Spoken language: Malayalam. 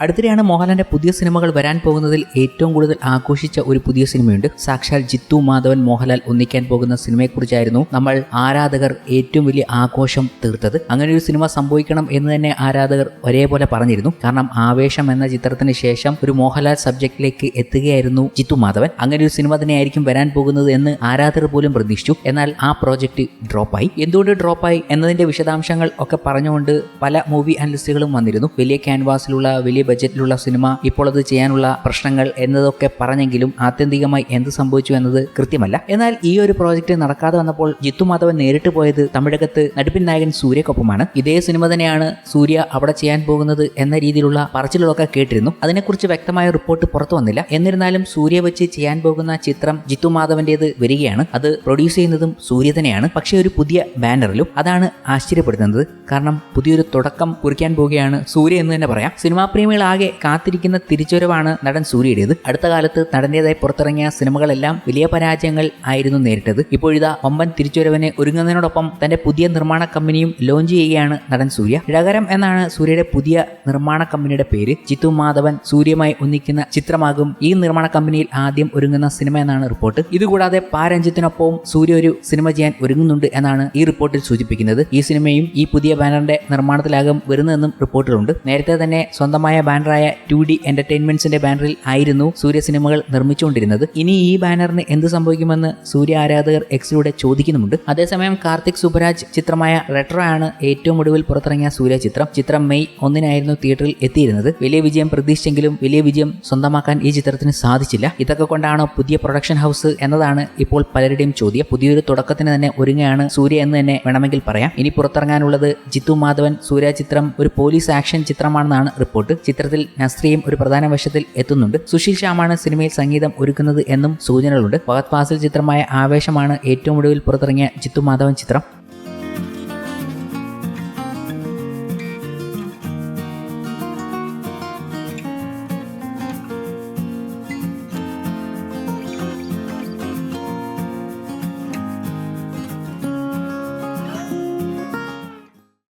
അടുത്തിടെയാണ് മോഹൻലാലിന്റെ പുതിയ സിനിമകൾ വരാൻ പോകുന്നതിൽ ഏറ്റവും കൂടുതൽ ആഘോഷിച്ച ഒരു പുതിയ സിനിമയുണ്ട്. സാക്ഷാൽ ജിത്തു മാധവൻ മോഹൻലാൽ ഒന്നിക്കാൻ പോകുന്ന സിനിമയെക്കുറിച്ചായിരുന്നു നമ്മൾ ആരാധകർ ഏറ്റവും വലിയ ആഘോഷം തീർത്തത്. അങ്ങനെ ഒരു സിനിമ സംഭവിക്കണം എന്ന് തന്നെ ആരാധകർ ഒരേപോലെ പറഞ്ഞിരുന്നു. കാരണം ആവേശം എന്ന ചിത്രത്തിന് ശേഷം ഒരു മോഹൻലാൽ സബ്ജക്റ്റിലേക്ക് എത്തുകയായിരുന്നു ജിത്തു മാധവൻ. അങ്ങനെ ഒരു സിനിമ തന്നെയായിരിക്കും വരാൻ പോകുന്നത് എന്ന് ആരാധകർ പോലും പ്രതീക്ഷിച്ചു. എന്നാൽ ആ പ്രോജക്റ്റ് ഡ്രോപ്പായി. എന്തുകൊണ്ട് ഡ്രോപ്പായി എന്നതിന്റെ വിശദാംശങ്ങൾ ഒക്കെ പറഞ്ഞുകൊണ്ട് പല മൂവി അനലിസ്റ്റുകളും വന്നിരുന്നു. വലിയ ക്യാൻവാസിലുള്ള വലിയ ബജറ്റിലുള്ള സിനിമ ഇപ്പോൾ അത് ചെയ്യാനുള്ള പ്രശ്നങ്ങൾ എന്നതൊക്കെ പറഞ്ഞെങ്കിലും ആത്യന്തികമായി എന്ത് സംഭവിച്ചു എന്നത് കൃത്യമല്ല. എന്നാൽ ഈ ഒരു പ്രോജക്റ്റ് നടക്കാതെ വന്നപ്പോൾ ജിത്തു മാധവൻ നേരിട്ട് പോയത് തമിഴകത്ത് നടുപ്പിൻ നായകൻ സൂര്യക്കൊപ്പമാണ്. ഇതേ സിനിമ തന്നെയാണ് സൂര്യ അവിടെ ചെയ്യാൻ പോകുന്നത് എന്ന രീതിയിലുള്ള പറച്ചിലുകളൊക്കെ കേട്ടിരുന്നു. അതിനെക്കുറിച്ച് വ്യക്തമായ റിപ്പോർട്ട് പുറത്തു വന്നില്ല. എന്നിരുന്നാലും സൂര്യ വെച്ച് ചെയ്യാൻ പോകുന്ന ചിത്രം ജിത്തു മാധവന്റേത് വരികയാണ്. അത് പ്രൊഡ്യൂസ് ചെയ്യുന്നതും സൂര്യ തന്നെയാണ്. പക്ഷേ ഒരു പുതിയ ബാനറിലും അതാണ് ആശ്ചര്യപ്പെടുത്തുന്നത്. കാരണം പുതിയൊരു തുടക്കം കുറിക്കാൻ പോവുകയാണ് സൂര്യ എന്ന് തന്നെ പറയാം. സിനിമാ പ്രേമികളാകെ കാത്തിരിക്കുന്ന തിരിച്ചുവരവാണ് നടൻ സൂര്യയുടേത്. അടുത്ത കാലത്ത് നടന്റേതായി പുറത്തിറങ്ങിയ സിനിമകളെല്ലാം വലിയ പരാജയങ്ങൾ ആയിരുന്നു നേരിട്ടത്. ഇപ്പോഴിതാ വമ്പൻ തിരിച്ചുവരവിന് ഒരുങ്ങുന്നതിനോടൊപ്പം തന്റെ പുതിയ നിർമ്മാണ കമ്പനിയും ലോഞ്ച് ചെയ്യുകയാണ് നടൻ സൂര്യ. ഴകരം എന്നാണ് സൂര്യയുടെ പുതിയ നിർമ്മാണ കമ്പനിയുടെ പേര്. ചിത്തു മാധവൻ സൂര്യമായി ഒന്നിക്കുന്ന ചിത്രമാകും ഈ നിർമ്മാണ കമ്പനിയിൽ ആദ്യം ഒരുങ്ങുന്ന സിനിമ എന്നാണ് റിപ്പോർട്ട്. ഇതുകൂടാതെ പാരഞ്ജിത്തിനൊപ്പവും സൂര്യ ഒരു സിനിമ ചെയ്യാൻ ഒരുങ്ങുന്നുണ്ട് എന്നാണ് ഈ റിപ്പോർട്ടിൽ സൂചിപ്പിക്കുന്നത്. ഈ സിനിമയും ഈ പുതിയ ബാനറിന്റെ നിർമ്മാണത്തിലാകും വരുന്നതെന്നും റിപ്പോർട്ടിലുണ്ട്. നേരത്തെ തന്നെ സ്വന്തമായ ബാനറായ ടു ഡി എന്റർടൈൻമെന്റ്സിന്റെ ബാനറിൽ ആയിരുന്നു സൂര്യ സിനിമകൾ നിർമ്മിച്ചുകൊണ്ടിരുന്നത്. ഇനി ഈ ബാനറിന് എന്ത് സംഭവിക്കുമെന്ന് സൂര്യ ആരാധകർ എക്സിലൂടെ ചോദിക്കുന്നുണ്ട് അതേസമയം കാർത്തിക് സുബരാജ് ചിത്രമായ റെട്രോ ആണ് ഏറ്റവും ഒടുവിൽ പുറത്തിറങ്ങിയ സൂര്യ ചിത്രം. ചിത്രം മെയ് ഒന്നിനായിരുന്നു തിയേറ്ററിൽ എത്തിയിരുന്നത്. വലിയ വിജയം പ്രതീക്ഷിച്ചെങ്കിലും വലിയ വിജയം സ്വന്തമാക്കാൻ ഈ ചിത്രത്തിന് സാധിച്ചില്ല. ഇതൊക്കെ കൊണ്ടാണോ പുതിയ പ്രൊഡക്ഷൻ ഹൗസ് എന്നതാണ് ഇപ്പോൾ പലരുടെയും ചോദ്യം. പുതിയൊരു തുടക്കത്തിന് തന്നെ ഒരുങ്ങുകയാണ് സൂര്യ എന്ന് തന്നെ വേണമെങ്കിൽ പറയാം. ഇനി പുറത്തിറങ്ങാനുള്ളത് ജിത്തു മാധവൻ സൂര്യ ചിത്രം ഒരു പോലീസ് ആക്ഷൻ ചിത്രമാണെന്നാണ് റിപ്പോർട്ട്. ചിത്രത്തിൽ നസ്രിയും ഒരു പ്രധാന വേഷത്തിൽ എത്തുന്നുണ്ട്. സുശീൽ ശ്യാമാണ് സിനിമയിൽ സംഗീതം ഒരുക്കുന്നത് എന്നും സൂചനകളുണ്ട്. ഫഹദ് ഫാസിൽ ചിത്രമായ ആവേശമാണ് ഏറ്റവും ഒടുവിൽ പുറത്തിറങ്ങിയ ജിത്തു മാധവൻ ചിത്രം.